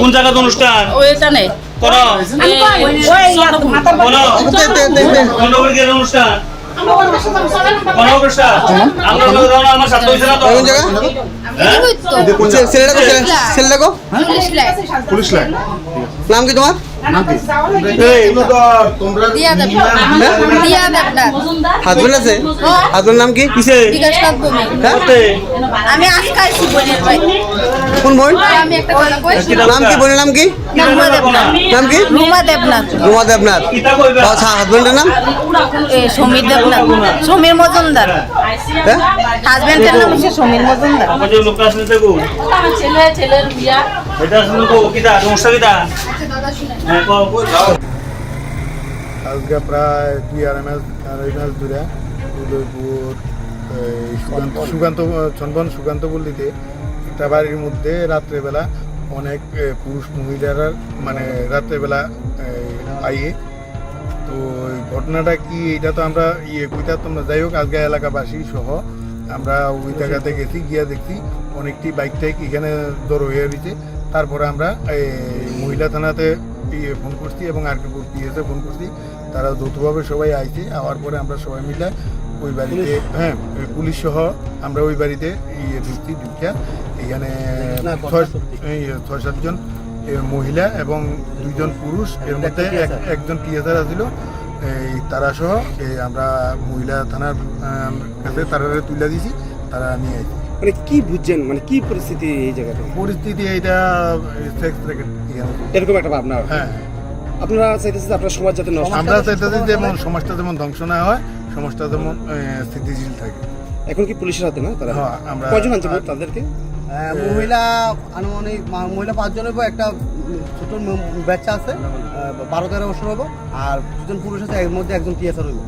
কোন জায়গার অনুষ্ঠান? অনুষ্ঠান? হ্যাঁ? নাম কি তোমার? দিয়া হাজবেন্ড আছে? হাজবেন্ড নাম কি? হ্যাঁ? আমি কোন বোন? আমি একটা কথা কই? নাম কি বোনের নাম কি? নাম কি? রুমা দেবনাথ। রুমা দেবনাথ। আচ্ছা হাজবেন্ডের নাম? সমীর দেবনাথ। সমীর মজুমদার। হ্যাঁ? হাজবেন্ডের নাম হচ্ছে সমীর মজুমদার। আমাদের লোক আসলে দেখো। আমার ছেলে ছেলের বিয়া। এটা আসলে কো কিতা? সমস্যা কিতা? হ্যাঁ আজকে প্রায় দুই আড়াই মাস আড়াই মাস ধরে উদয়পুর এই সুকান্ত সুকান্ত চন্দন সুকান্ত পল্লীতে একটা বাড়ির মধ্যে রাত্রেবেলা অনেক পুরুষ মহিলারা মানে রাত্রেবেলা আইয়ে। তো ঘটনাটা কি এটা তো আমরা ইয়ে কইতা তোমরা যাই হোক, আজকে এলাকাবাসী সহ আমরা ওই জায়গাতে গেছি, গিয়া দেখছি, অনেকটি বাইক টাইক এখানে জড়ো হয়ে রয়েছে। তারপরে আমরা এই মহিলা থানাতে ইয়ে ফোন করছি এবং আর পিএসে ফোন করছি। তারা দ্রুতভাবে সবাই আইছে, আওয়ার পরে আমরা সবাই মিলে ওই বাড়িতে হ্যাঁ। পুলিশ সহ আমরা ওই বাড়িতে ইয়ে ঢুকছি ঢুকিয়া এখানে ছয় সাতজন মহিলা এবং দুইজন পুরুষ এর মধ্যে এক- একজন টিএসআর আছিল। এই তারা সহ এই আমরা মহিলা থানার কাছে তারা তুলে দিয়েছি তারা নিয়ে আইছি। মানে কি বুঝছেন? মানে কি পরিস্থিতি এই জায়গাতে? পরিস্থিতি সেক্স র্যাকেট এরকম একটা ভাবনা। হ্যাঁ। আপনারা চাইতেছেন আপনার সমাজ যাতে আমরা চাইতেছি যেমন সমাজটা যেমন ধ্বংস না হয় সমাজটা যেমন স্থিতিশীল থাকে। এখন কি পুলিশের হাতে না তারা? হ্যাঁ, আমরা কয়জন আনছে তাদেরকে? মহিলা আনুমানিক মা- মহিলা পাঁচজন হব একটা ছোট বাচ্চা আছে বারো তেরো বছর হব আর দুজন পুরুষ আছে এর মধ্যে একজন টিএসআর হইব।